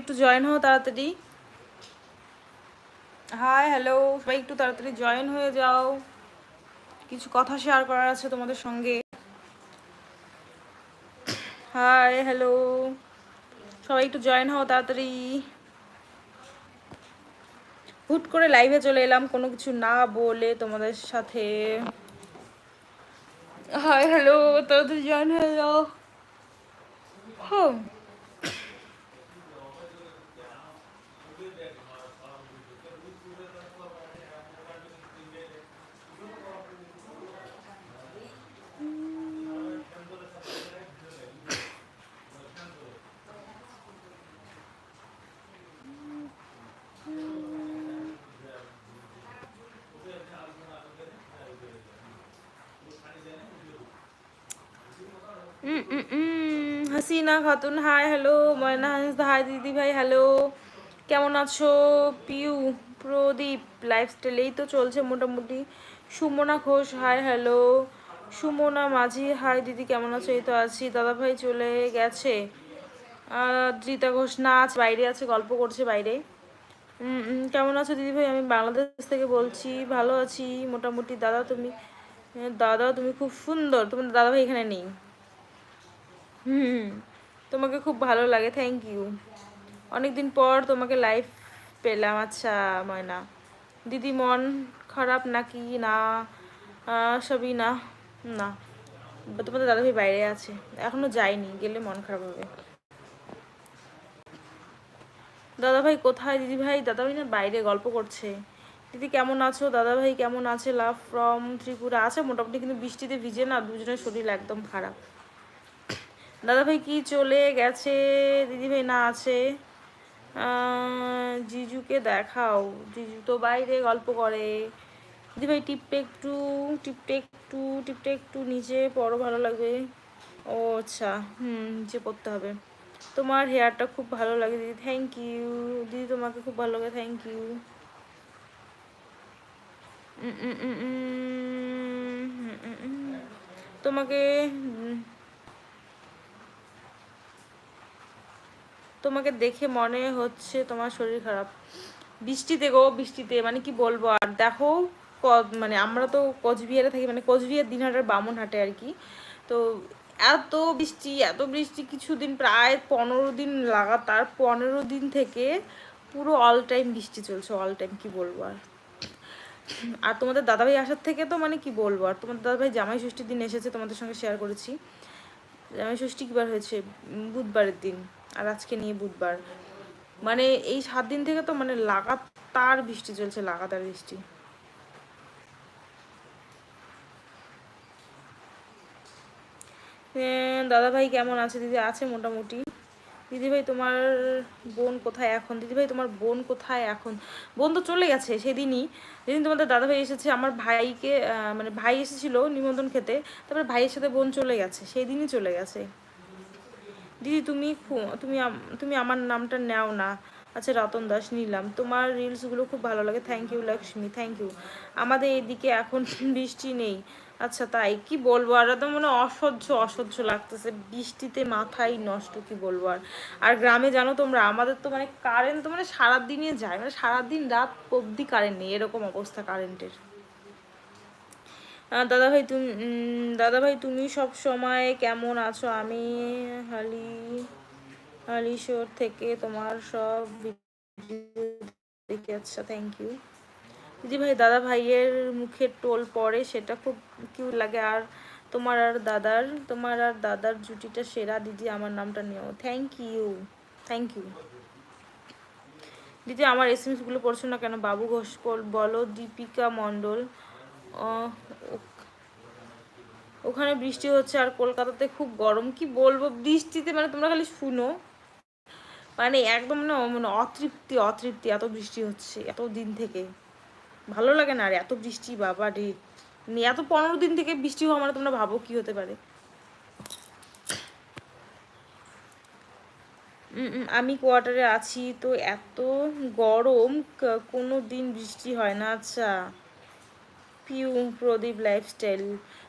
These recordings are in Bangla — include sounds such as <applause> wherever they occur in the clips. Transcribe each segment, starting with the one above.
একটু জয়েন হও তাড়াতাড়ি। হাই হ্যালো সবাই একটু তাড়াতাড়ি জয়েন হয়ে যাও। কিছু কথা শেয়ার করার আছে তোমাদের সঙ্গে। হাই হ্যালো সবাই একটু জয়েন হও তাড়াতাড়ি। হুট করে লাইভে চলে এলাম, কোনো কিছু না বলে তোমাদের সাথে। হাই হ্যালো তাড়াতাড়ি জয়েন হয়ে যাও। হুম Hasina, Khatun hi hello Mayna Hasda hi দিদি ভাই হ্যালো কেমন আছো? পিউ প্রদীপ লাইফস্টাইল এই তো চলছে মোটামুটি। Sumana Ghosh hi hello Sumana Majhi hi দিদি, কেমন আছো? এই তো আছি। দাদা ভাই চলে গেছে। রীতা ঘোষ নাচ বাইরে আছে, গল্প করছে বাইরে। কেমন আছো দিদি ভাই? আমি বাংলাদেশ থেকে বলছি, ভালো আছি, মোটামুটি। দাদা, তুমি দাদা তুমি খুব সুন্দর। তোমার দাদা ভাই এখানে নেই। হুম। তোমাকে খুব ভালো লাগে থ্যাংক ইউ অনেকদিন পর তোমাকে লাইভ পেলাম। আচ্ছা ময়না। দিদি মন খারাপ নাকি? না সবই না না। তোমাদের দাদাভাই বাইরে আছে। এখনও যায়নি, গেলে মন খারাপ হবে। দাদাভাই কোথায়? দিদি ভাই দাদাভাই না বাইরে গল্প করছে। দিদি কেমন আছো? দাদাভাই কেমন আছে? Love from Tripura? আছে মোটামুটি কিন্তু বৃষ্টিতে ভিজে না, দুজনের শরীর একদম খারাপ। দাদাভাই কি চলে গেছে দিদিভাই না আছে জিজুকে দেখাও জিজু তো বাইরে গল্প করে দিদিভাই টিপটে একটু টিপটে একটু টিপটে একটু নিচে পড়ো ভালো লাগবে ও আচ্ছা হুম নিচে পড়তে হবে তোমার হেয়ারটা খুব ভালো লাগে দিদি থ্যাংক ইউ দিদি তোমাকে খুব ভালো লাগে থ্যাংক ইউ তোমাকে তোমাকে দেখে মনে হচ্ছে তোমার শরীর খারাপ। বৃষ্টিতে গো, বৃষ্টিতে মানে কি বলব? আর দেখো মানে আমরা তো কোচবিহারে থাকি মানে কোচবিহার দিনহাটার বামনহাটে আর কি। তো এত বৃষ্টি এত বৃষ্টি, কিছুদিন প্রায় পনেরো দিন লাগাতার, পনেরো দিন থেকে পুরো অল টাইম বৃষ্টি চলছে অল টাইম কি বলব আর। আর তোমাদের দাদাভাই আসার থেকে তো মানে কি বলব? আর তোমাদের দাদাভাই জামাই ষষ্ঠীর দিন এসেছে, তোমাদের সঙ্গে শেয়ার করেছি। জামাই ষষ্ঠী কিবার হয়েছে? বুধবারের দিন। আর আজকে নিয়ে বুধবার। মানে এই সাত দিন থেকে তো মানে লাগাতার বৃষ্টি চলছে, লাগাতার বৃষ্টি। দাদা ভাই কেমন আছে? দিদি আছে মোটামুটি? দিদি ভাই তোমার বোন কোথায় এখন? দিদি ভাই তোমার বোন কোথায় এখন? বোন তো চলে গেছে সেদিনই। যেদিন তোমাদের দাদা ভাই এসেছে, আমার ভাইকে মানে ভাই এসেছিল নিমন্ত্রণ খেতে। তারপরে ভাইয়ের সাথে বোন চলে গেছে সেই দিনই চলে গেছে। দিদি, তুমি তুমি তুমি আমার নামটা নেও না। আচ্ছা রতন দাস নিলাম। তোমার রিলসগুলো খুব ভালো লাগে। Thank you Lakshmi thank you আমাদের এদিকে এখন বৃষ্টি নেই। আচ্ছা তাই কি বলব? আর তো মানে অসহ্য অসহ্য লাগতেছে। বৃষ্টিতে মাথাই নষ্ট, কি বলব আর? আর গ্রামে জানো তোমরা, আমাদের তো মানে কারেন্ট তো মানে সারাদিনই যায়। মানে সারাদিন রাত অবধি কারেন্ট নেই, এরকম অবস্থা কারেন্টের দাদা ভাই তুমি দাদা ভাই তুমি সব সময় কেমন আছো? আমি হালি হালিশোর থেকে তোমার সব ভিডিও দেখি আচ্ছা থ্যাংক ইউ দিদি ভাই, দাদা ভাইয়ের মুখে টোল পড়ে, সেটা খুব কিউট লাগে। আর তোমার আর দাদার, তোমার আর দাদার জুটিটা সেরা দিদি, আমার নামটা নিও। থ্যাংক ইউ থ্যাংক ইউ দিদি, আমার এস এমগুলো পড়ছো না কেন? বাবু ঘোষ বলো, দীপিকা মণ্ডল। ওখানে বৃষ্টি হচ্ছে আর কলকাতাতে খুব গরম। কি বলব, বৃষ্টিতে মানে তোমরা খালি শুনো। মানে একদম না মানে অতৃপ্তি অতৃপ্তি, এত বৃষ্টি হচ্ছে, এত দিন থেকে। ভালো লাগে না, আর এত বৃষ্টি, বাবা রে। মানে এত পনেরো দিন থেকে বৃষ্টি হওয়া মানে তোমরা ভাবো কি হতে পারে। আমি কোয়ার্টারে আছি, তো এত গরম কোনো দিন বৃষ্টি হয় না। আচ্ছা পিউ, প্রদীপ লাইফস্টাইল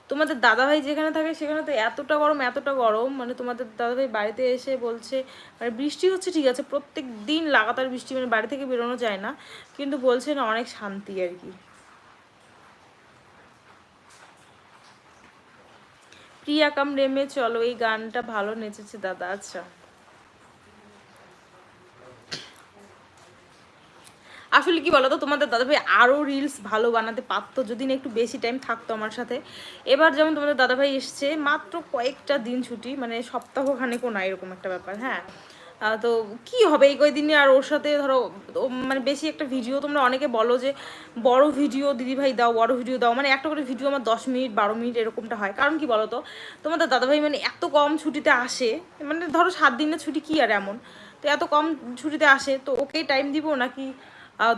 তোমাদের দাদাভাই যেখানে থাকে সেখানে তো এতটা গরম এতটা গরম। মানে তোমাদের দাদাভাই বাড়িতে এসে বলছে মানে বৃষ্টি হচ্ছে ঠিক আছে, প্রত্যেক দিন লাগাতার বৃষ্টি মানে বাড়ি থেকে বেরোনো যায় না। কিন্তু বলছে না, অনেক শান্তি আর কি। প্রিয়া কাম রেমে, চলো এই গানটা ভালো নেচেছে দাদা আচ্ছা। আসলে কি বলতো, তোমাদের দাদাভাই আরও রিলস ভালো বানাতে পারতো যদি না একটু বেশি টাইম থাকতো আমার সাথে। এবার যেমন তোমাদের দাদাভাই এসছে, মাত্র কয়েকটা দিন ছুটি মানে সপ্তাহ খানেকও না এরকম একটা ব্যাপার হ্যাঁ? তো কি হবে, এই কয়দিনে আর ওর সাথে ধরো মানে বেশি একটা ভিডিও তোমরা অনেকে বলো যে বড় ভিডিও দিদিভাই দাও, বড় ভিডিও দাও মানে একটা করে ভিডিও আমার দশ মিনিট, বারো মিনিট এরকমটা হয়। কারণ কি বলো তো তোমাদের দাদাভাই মানে এত কম ছুটিতে আসে মানে ধরো সাত দিনের ছুটি কি আর এমন? তো এত কম ছুটিতে আসে, তো ওকেই টাইম দিব নাকি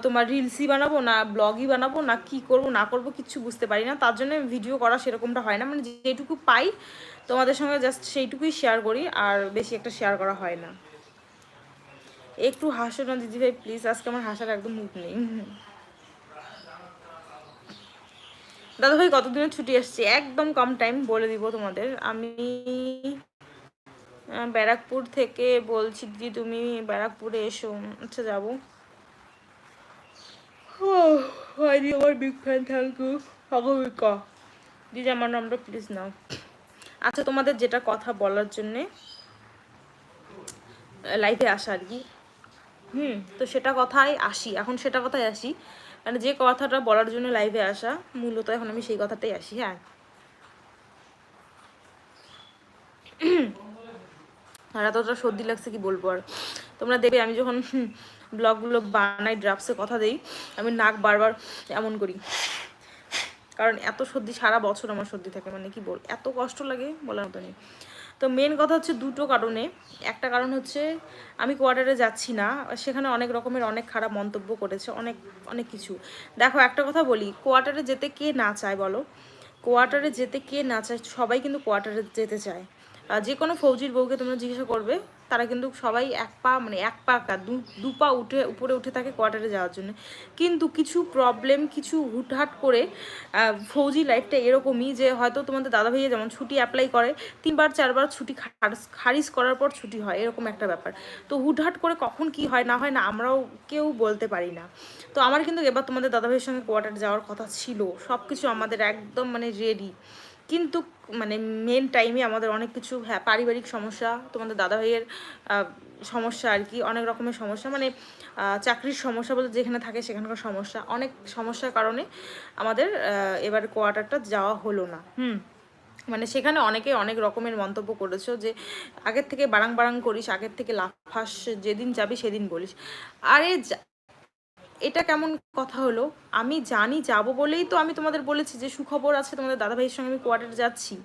তোমার রিলসই বানাবো না ব্লগই বানাবো না, কি করব, না করব কিচ্ছু বুঝতে পারি না। তার জন্য ভিডিও করা সেরকমটা হয় না। মানে যেটুকু পাই, তোমাদের সঙ্গে জাস্ট সেইটুকুই শেয়ার করি, আর বেশি একটা শেয়ার করা হয় না। একটু হাসো না দিদিভাই প্লিজ আজকে আমার হাসার একদম মুখ নেই। দাদা দাদাভাই কতদিনের ছুটি আসছে? একদম কম টাইম বলে দিব তোমাদের। আমি ব্যারাকপুর থেকে বলছি, দিদি, তুমি ব্যারাকপুরে এসো আচ্ছা যাব। হয়নি আমার big fan thank you Bhagabika দিদি আমার নামটা প্লিজ নাও। আচ্ছা তোমাদের যেটা কথা বলার জন্যে লাইভে আসা আর কি। হুম, তো সেটা কথায় আসি। এখন সেটা কথায় আসি। মানে যে কথাটা বলার জন্য লাইভে আসা, মূলত এখন আমি সেই কথাটাই আসি হ্যাঁ। আর এতটা সর্দি লাগছে কি বলব আর। তোমরা দেখবে আমি যখন ব্লগগুলো বানাই ড্রাফটসে কথা দেই, আমি নাক বারবার এমন করি। কারণ এত সর্দি, সারা বছর আমার সর্দি থাকে মানে কি বল, এত কষ্ট লাগে বলার মতো নেই। তো মেন কথা হচ্ছে দুটো কারণে। একটা কারণ হচ্ছে, আমি কোয়ার্টারে যাচ্ছি না, সেখানে অনেক রকমের অনেক খারাপ মন্তব্য করেছে, অনেক অনেক কিছু। দেখো, একটা কথা বলি কোয়ার্টারে যেতে কে না চায় বলো? কোয়ার্টারে যেতে কে না চায়, সবাই কিন্তু কোয়ার্টারে যেতে চায়। আর যে কোনো ফৌজির বউকে তোমরা জিজ্ঞাসা করবে তারা কিন্তু সবাই এক পা মানে এক পা কা, দু পা উঠে, উপরে উঠে থাকে কোয়ার্টারে যাওয়ার জন্য। কিন্তু কিছু প্রবলেম কিছু হুটহাট করে ফৌজি লাইফটা এরকমই যে হয়তো তোমাদের দাদা ভাইয়া যেমন ছুটি অ্যাপ্লাই করে, তিনবার, চারবার ছুটি খারিজ করার পর ছুটি হয়, এরকম একটা ব্যাপার। তো হুটহাট করে কখন কি হয় না হয় না আমরাও কেউ বলতে পারি না। তো আমার কিন্তু এবার তোমাদের দাদা ভাইয়ের সঙ্গে কোয়ার্টারে যাওয়ার কথা ছিল সব কিছু আমাদের একদম মানে রেডি কিন্তু মানে মেন টাইমে আমাদের অনেক কিছু হ্যাঁ পারিবারিক সমস্যা, তোমাদের দাদা ভাইয়ের সমস্যা আর কি, অনেক রকমের সমস্যা মানে চাকরির সমস্যা বলতে যেখানে থাকে সেখানকার সমস্যা, অনেক সমস্যার কারণে আমাদের এবার কোয়ার্টারটা যাওয়া হলো না, হুম। মানে সেখানে অনেকে অনেক রকমের মন্তব্য করেছ যে, আগের থেকে বাড়াং বাড়াং করিস, আগের থেকে লাফাস, যেদিন যাবি সেদিন বলিস। আরে এটা কেমন কথা হলো? আমি জানি যাব বলেই তো আমি তোমাদের বলেছি যে সুখবর আছে তোমাদের দাদাভাইয়ের সঙ্গে আমি কোয়ার্টার যাচ্ছি।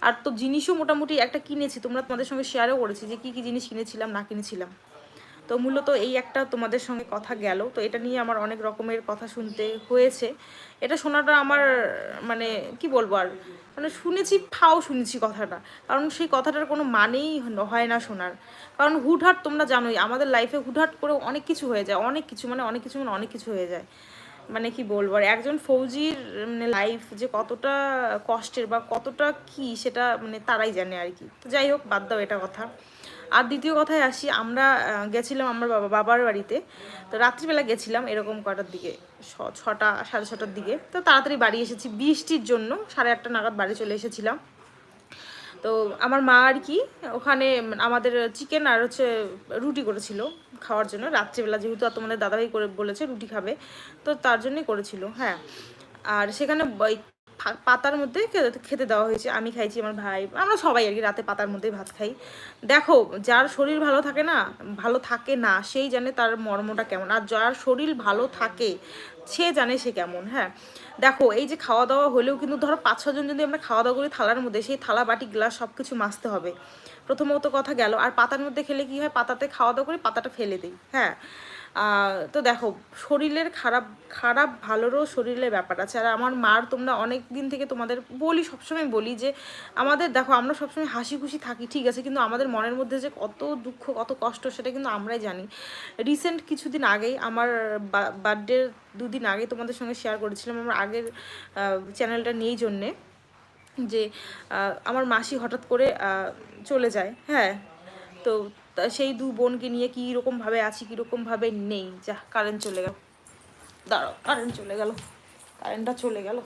আর তো জিনিসও মোটামুটি একটা কিনেছি, তোমরা তোমাদের সঙ্গে শেয়ারও করেছি যে কি কি জিনিস কিনেছিলাম, না কিনেছিলাম। তো মূলত এই একটা তোমাদের সঙ্গে কথা গেল। তো এটা নিয়ে আমার অনেক রকমের কথা শুনতে হয়েছে। এটা শোনাটা আমার মানে কি বলব আর মানে শুনেছি, ফাও শুনেছি কথাটা। কারণ সেই কথাটার কোনো মানেই হয়- না শোনার। কারণ হুটহাট তোমরা জানোই, আমাদের লাইফে হুটহাট করে অনেক কিছু হয়ে যায়। অনেক কিছু মানে অনেক কিছু মানে অনেক কিছু হয়ে যায়। মানে কি বলব আর, একজন ফৌজির মানে লাইফ যে কতটা কষ্টের বা কতটা কি সেটা মানে তারাই জানে আর কি। তো যাই হোক, বাদ দাও এটা কথা। আর দ্বিতীয় কথায় আসি, আমরা গেছিলাম আমার বাবা, বাবার বাড়িতে। তো রাত্রিবেলা গেছিলাম এরকম কটার দিকে? ছটা, সাড়ে ছটার দিকে। তো তাড়াতাড়ি বাড়ি এসেছি। বৃষ্টির জন্য সাড়ে আটটা নাগাদ বাড়ি চলে এসেছিলাম। তো আমার মা আর কি, ওখানে আমাদের চিকেন আর হচ্ছে রুটি করেছিল খাওয়ার জন্য। রাত্রিবেলা যেহেতু আর তোমাদের দাদাভাই করে বলেছে রুটি খাবে, তো তার জন্যই করেছিল হ্যাঁ। আর সেখানে পাতার মধ্যে খেতে দেওয়া হয়েছে। আমি খাইছি আমার ভাই। আমরা সবাই আর কি রাতে পাতার মধ্যেই ভাত খাই। দেখো, যার শরীর ভালো থাকে না, ভালো থাকে না, সেই জানে তার মর্মটা কেমন। আর যার শরীর ভালো থাকে, সে জানে সে কেমন হ্যাঁ? দেখো, এই যে খাওয়া দাওয়া হলেও কিন্তু ধরো পাঁচ ছজন যদি আমরা খাওয়া দাওয়া করি থালার মধ্যে, সেই থালা, বাটি, গ্লাস সব কিছু মাজতে হবে। প্রথমত কথা গেল। আর পাতার মধ্যে খেলে কি হয়? পাতাতে খাওয়া দাওয়া করে পাতাটা ফেলে দিই হ্যাঁ? তো দেখো, শরীরের খারাপ খারাপ ভালোরও শরীরের ব্যাপার আছে। আর আমার মার তোমরা অনেক দিন থেকে তোমাদের বলি, সবসময় বলি যে, আমাদের দেখো, আমরা সবসময় হাসি খুশি থাকি, ঠিক আছে, কিন্তু আমাদের মনের মধ্যে যে কত দুঃখ, কত কষ্ট, সেটা কিন্তু আমরাই জানি। রিসেন্ট কিছুদিন আগেই আমার বার্থডের দুদিন আগে তোমাদের সঙ্গে শেয়ার করেছিলাম, আমার আগের চ্যানেলটা নেই জন্যে, যে আমার মাসি হঠাৎ করে চলে যায় হ্যাঁ। তো তা সেই দু বোনকে নিয়ে কী রকমভাবে আছি কীরকমভাবে নেই। যা কারেন্ট চলে গেল। দাঁড়াও কারেন্ট চলে গেল। কারেন্টটা চলে গেল।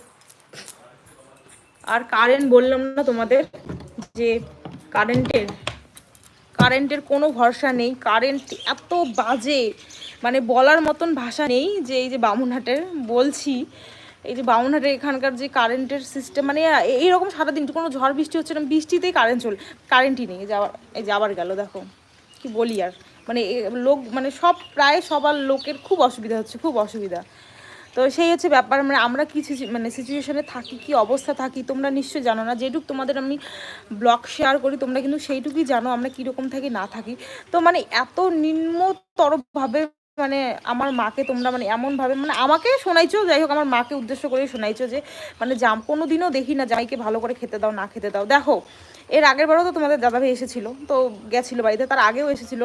আর কারেন্ট বললাম না তোমাদের যে কারেন্টের কারেন্টের কোনো ভরসা নেই। কারেন্ট এত বাজে মানে বলার মতন ভাষা নেই যে এই যে বামুনহাটের, বলছি। এই যে বামুনহাটের এখানকার যে কারেন্টের সিস্টেম মানে এইরকম সারাদিন কোনো ঝড় বৃষ্টি হচ্ছে না, বৃষ্টিতেই কারেন্ট চলে কারেন্টই নেই, যাওয়ার, এই যে আবার গেল, দেখো। কি বলি আর? মানে লোক মানে সব, প্রায় সবার লোকের খুব অসুবিধা হচ্ছে, খুব অসুবিধা। তো সেই হচ্ছে ব্যাপার মানে আমরা কি মানে সিচুয়েশনে থাকি, কি অবস্থা থাকি, তোমরা নিশ্চয়ই জানো না। যেটুক তোমাদের আমি ব্লগ শেয়ার করি, তোমরা কিন্তু সেইটুকুই জানো, আমরা কীরকম থাকি, না থাকি। তো মানে এত নিম্নতরভাবে মানে আমার মাকে তোমরা মানে এমনভাবে মানে আমাকে শোনাইছো, যাই হোক, আমার মাকে উদ্দেশ্য করেই শোনাইছো যে মানে জাম কোনো দিনও দেখি না, জামাইকে ভালো করে খেতে দাও, না খেতে দাও। দেখো এর আগের বারও তো তোমাদের দাদাভাই এসেছিল, তো গেছিল বাড়িতে, তার আগেও এসেছিল।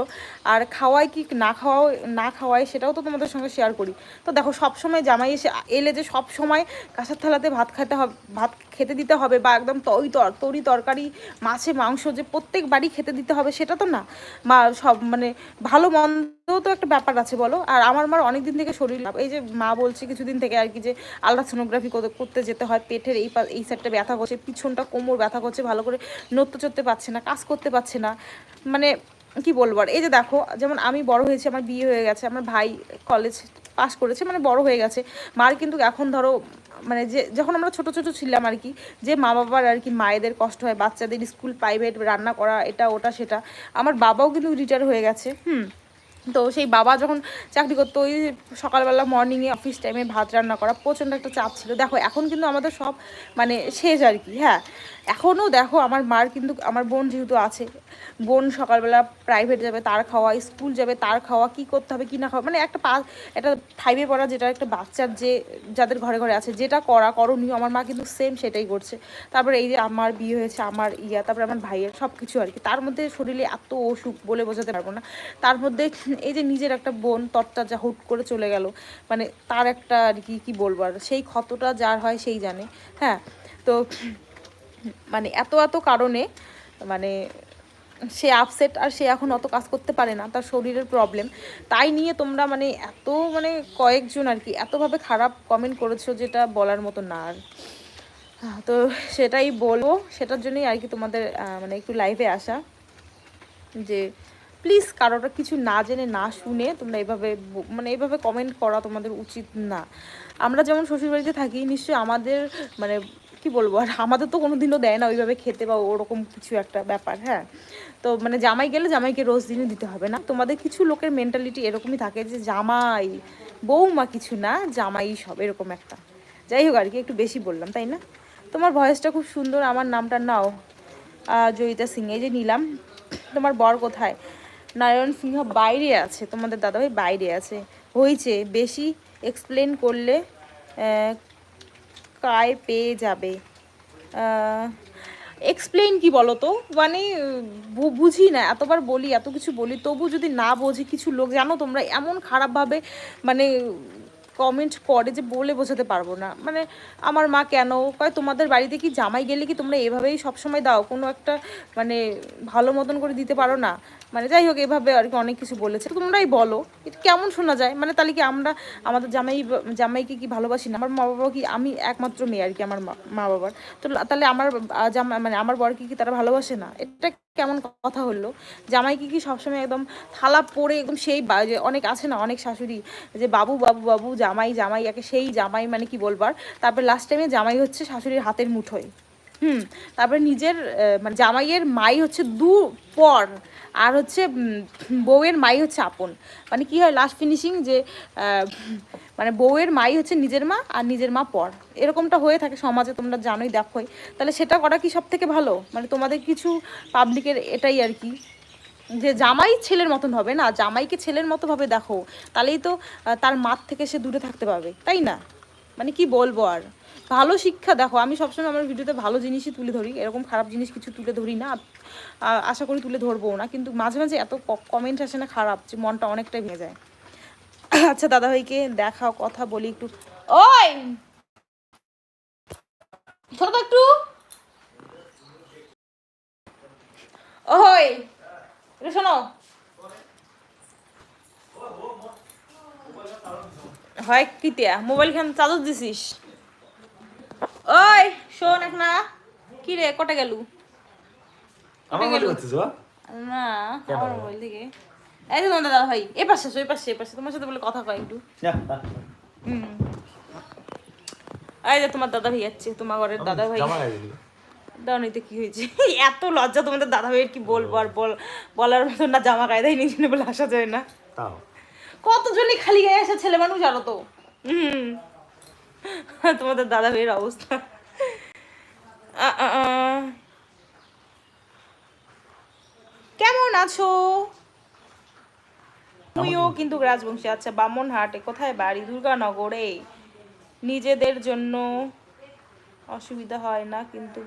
আর খাওয়াই কি না খাওয়াও, না খাওয়াই সেটাও তো তোমাদের সঙ্গে শেয়ার করি। তো দেখো সব সময় জামাই এসে এলে যে সব সময় কাঁসার থালাতে ভাত খেতে হবে, ভাত খেতে দিতে হবে বা একদম তরি তর, তরি তরকারি, মাছে মাংস যে প্রত্যেক বাড়ি খেতে দিতে হবে সেটা তো না। বা সব মানে ভালো মন্দও তো তো একটা ব্যাপার আছে, বলো। আর আমার মার অনেক দিন থেকে শরীর। এই যে মা বলছে কিছুদিন থেকে আর কি যে আলট্রাসোনোগ্রাফি করতে যেতে হয়, পেটের এই পা- এই সাইডটা ব্যথা করছে, পিছনটা কোমর ব্যথা করছে, ভালো করে নড়তে চড়তে পারছে না, কাজ করতে পারছে না। মানে কি বলব আর, এই যে দেখো, যেমন আমি বড় হয়েছি, আমার বিয়ে হয়ে গেছে, আমার ভাই কলেজ পাস করেছে মানে বড় হয়ে গেছে। মার কিন্তু এখন ধরো মানে যে, যখন আমরা ছোট ছোট ছিলাম আর কি, যে মা বাবার আর কি মায়েদের কষ্ট হয়, বাচ্চাদের স্কুল প্রাইভেট রান্না করা, এটা, ওটা, সেটা, আমার বাবাও কিন্তু রিটায়ার হয়ে গেছে, হুম। তো সেই বাবা যখন চাকরি করতো, ওই সকালবেলা মর্নিংয়ে অফিস টাইমে ভাত রান্না করা প্রচণ্ড একটা চাপ ছিল। দেখো, এখন কিন্তু আমাদের সব মানে শেষ আর কি হ্যাঁ। এখনও দেখো, আমার মার কিন্তু, আমার বোন যেহেতু আছে, বোন সকালবেলা প্রাইভেট যাবে, তার খাওয়া স্কুল যাবে, তার খাওয়া, কি করতে হবে, কি না খাওয়া মানে একটা পা একটা ফাইভে পড়া যেটা একটা বাচ্চার যে, যাদের ঘরে ঘরে আছে, যেটা করা করণীয়, আমার মা কিন্তু সেম সেটাই করছে। তারপরে এই যে আমার বিয়ে হয়েছে, আমার ইয়া, তারপরে আমার ভাইয়ের সব কিছু আর কি। তার মধ্যে শরীরে এত অসুখ বলে বোঝাতে পারব না। তার মধ্যে এই যে নিজের একটা বোন তরটা যা হুট করে চলে গেল মানে তার একটা আর কি কি বলব আর, সেই ক্ষতটা যার হয় সেই জানে হ্যাঁ? তো মানে এত এত কারণে মানে সে আপসেট আর সে এখন অত কাজ করতে পারে না, তার শরীরের প্রবলেম তাই নিয়ে তোমরা মানে এত মানে কয়েকজন আর কি, এতভাবে খারাপ কমেন্ট করেছ যেটা বলার মতো না আর। তো সেটাই বলব, সেটার জন্যই আর কি তোমাদের মানে একটু লাইভে আসা যে প্লিজ কারোটা কিছু না জেনে, না শুনে তোমরা এভাবে মানে এভাবে কমেন্ট করা তোমাদের উচিত না। আমরা যেমন শ্বশুরবাড়িতে থাকি, নিশ্চয়ই আমাদের মানে কি বলব, আর আমাদের তো কোনো দিনও দেয় না ওইভাবে খেতে বা ওরকম কিছু একটা ব্যাপার হ্যাঁ? তো মানে জামাই গেলে জামাইকে রোজ দিনই দিতে হবে না। তোমাদের কিছু লোকের মেন্টালিটি এরকমই থাকে যে জামাই, বৌমা কিছু না, জামাই সব, এরকম একটা। যাই হোক আর কি, একটু বেশি বললাম, তাই না? তোমার ভয়েসটা খুব সুন্দর, আমার নামটা নাও জয়িতা সিং, এই যে নিলাম। তোমার বর কোথায়? নারায়ণ সিংহ বাইরে আছে, তোমাদের দাদাভাই বাইরে আছে। হয়েছে, বেশি এক্সপ্লেন করলে কায় পেয়ে যাবে। এক্সপ্লেন কি বলো তো মানে বুঝি না, এতবার বলি, এত কিছু বলি, তবু যদি না বোঝে কিছু লোক, জানো তোমরা, এমন খারাপভাবে মানে কমেন্ট করে যে বলে বোঝাতে পারব না। মানে আমার মা কেন? কয়, তোমাদের বাড়িতে কি জামাই গেলে কি তোমরা এভাবেই সবসময় দাও? কোনো একটা মানে ভালো মতন করে দিতে পারো না? মানে যাই হোক, এভাবে আর কি অনেক কিছু বলেছে। তোমরাই বলো, এটা কেমন শোনা যায়? মানে তাহলে কি আমরা, আমাদের জামাই, জামাইকে কি ভালোবাসি না? আমার মা বাবা কি আমি একমাত্র মেয়ে আর কি আমার মা- বাবার তো তাহলে আমার জামা মানে আমার বরকে কি তারা ভালোবাসে না? এটা কেমন কথা হলো? জামাইকে কি সবসময় একদম থালা পরে একদম সেই অনেক আছে না, অনেক শাশুড়ি, যে বাবু বাবু বাবু, জামাই জামাই, একে সেই জামাই মানে কি বলবার তারপর লাস্ট টাইমে জামাই হচ্ছে শাশুড়ির হাতের মুঠোয়। হুম, তারপরে নিজের মানে জামাইয়ের মাই হচ্ছে দু পর, আর হচ্ছে বউয়ের মাই হচ্ছে আপন। মানে কি হয় লাস্ট ফিনিশিং যে মানে বউয়ের মাই হচ্ছে নিজের মা আর নিজের মা পর। এরকমটা হয়ে থাকে সমাজে, তোমরা জানোই, দেখোই। তাহলে সেটা করা কি সব থেকে ভালো? মানে তোমাদের কিছু পাবলিকের এটাই আর কি। যে জামাই ছেলের মতন হবে না, জামাইকে ছেলের মতো ভাবে দেখো, তাহলেই তো তার মাঠ থেকে সে দূরে থাকতে পারবে, তাই না? মানে কি বলব আর? ভালো শিক্ষা দেখো, আমি সবসময় আমার ভিডিওতে ভালো জিনিসই তুলে ধরি, এরকম খারাপ জিনিস কিছু তুলে ধরি না আশা করি তুলে ধরবো না, কিন্তু মাঝে মাঝে এত কমেন্ট আসে না খারাপ যে মনটা অনেকটাই ভেঙে যায়। আচ্ছা দাদা ভাইকে দেখাও, কথা বলি একটু। ওই! একটু। এটা শোনো। হয় কিতিয়া, মোবাইল খান চার্জ দিছিস? ওই শোন এক না। কি রে কটে গেলু? মনে করছিস না আমার মোবাইল থেকে এই যে দাদা ভাই এ পাশে এই পাশে এই পাশে তোমার সাথে বলে কথা কয় একটু। হুম। এই যে তোমার দাদা ভাই যাচ্ছে তোমার ঘরের দাদা ভাই। দাওনিতে কি হয়েছে। এত লজ্জা তোমাদের দাদা ভাইয়ের কি বলব আর বল বলার মতো না জামা কায়দায় নিজে বলে আসা যায় না। কতজনই খালি গায়ে আসা ছেলে মানুষ জানো তো? হুম। <laughs> তোমাদের দাদা ভাইয়ের অবস্থা। কেমন আছো? তুমিও কিন্তু রাজবংশী। আচ্ছা বামনহাটে কোথায় বাড়ি? দুর্গানগরে। নিজেদের জন্য অসুবিধা হয় না কিন্তু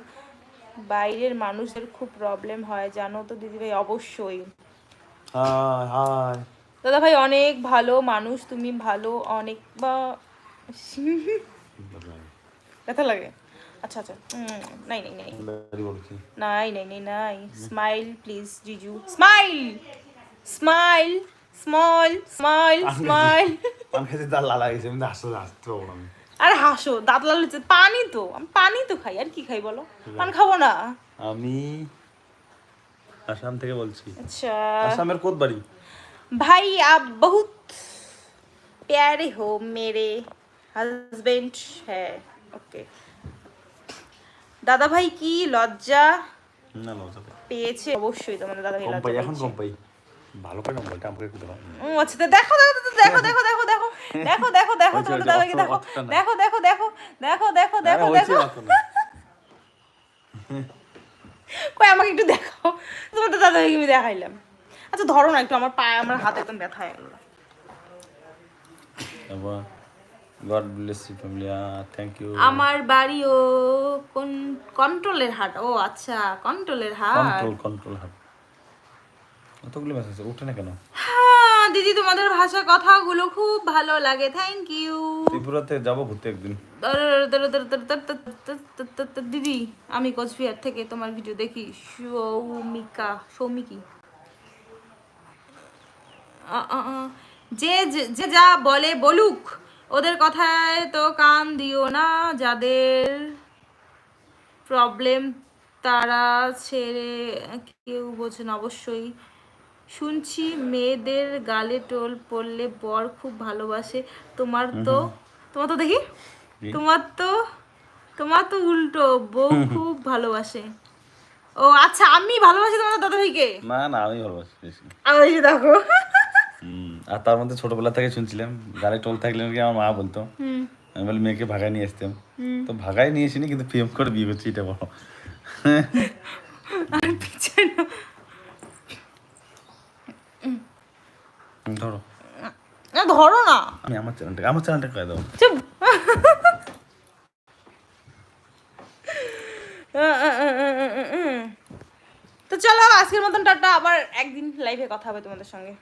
বাইরের মানুষদের খুব প্রবলেম হয় জানো তো দিদিভাই অবশ্যই। হাই হাই দাদা ভাই অনেক ভালো মানুষ তুমি ভালো অনেক বা <laughs> ব্যথা লাগে? আচ্ছা আচ্ছা। নাই নাই নাই। নাই নাই নাই স্মাইল প্লিজ জিজু। স্মাইল স্মাইল স্মাইল স্মাইল আমি দাঁত আমি হাসতে আর হাসো দাঁত লাল হচ্ছে পানি তো আমি পানি তো খাই। আর কি খাই বলো? পান খাব না। আমি আসাম থেকে বলছি। আচ্ছা। আসামের কোত বাড়ি ভাই আপ বহুত প্যারে হো মেরে। হাজবেন্ড হ্যাঁ ওকে দাদা ভাই কি লজ্জা না লজ্জা পেয়েছে অবশ্যই তোমার দাদা ভাই লজ্জা এখন কোম্পাই ভালো করে মোবাইলটা আমাকে একটু দাও ও আচ্ছা দেখো দেখো দেখো দেখো দেখো দেখো দেখো দেখো দেখো তোমার দাদাকে দেখো দেখো দেখো দেখো দেখো দেখো দেখো দেখো কই আমাকে একটু দেখো তোমার তো ভাইকে আমি দেখাইলাম আচ্ছা ধরো না একটু আমার পায়ে আমার হাতে একদম ব্যথা হয়ে গেল God bless you family thank you আমার বাড়িও কোন কন্ট্রোলের হাট ও আচ্ছা কন্ট্রোলের হাট কন্ট্রোল কন্ট্রোল হাত অতগুলো মেসেজ ওঠে না কেন হ্যাঁ দিদি তোমাদের ভাষা কথাগুলো খুব ভালো লাগে থ্যাংক ইউ ত্রিপুরাতে যাব ঘুরতে একদিন দিদি আমি কোচবিহার থেকে তোমার ভিডিও দেখি সৌমিকা সৌমিকি যে- যে যা বলে বলুক ওদের কথায় তো কান দিও না যাদের প্রবলেম তারা ছেড়ে কেউ বোঝেন অবশ্যই শুনছি মেয়েদের গালে টোল পড়লে বর খুব ভালোবাসে। তোমার তো তোমার তো দেখি? তোমার তো তোমার তো উল্টো বউ খুব ভালোবাসে। ও আচ্ছা আমি ভালোবাসি তোমার দাদা ভাইকে না না আমি ভালোবাসি দেখো। আর তার মধ্যে ছোটবেলা থেকে শুনছিলাম গাড়ি টোল থাকলে নাকি আমার মা বলতো। আমি বলি মেয়েকে ভাগায় নিয়ে আসতাম। তো ভাগায় নিয়ে আসিনি কিন্তু প্রেম করে বিয়ে করছি এটা বলো। আর পিছনে ধরো। না ধরো না। আমি আমার চ্যানেলটা আমার চ্যানেলটা করে দাও। চুপ। তো চলো আজকের মতন টাটা। আবার একদিন লাইভে কথা হবে তোমাদের সঙ্গে।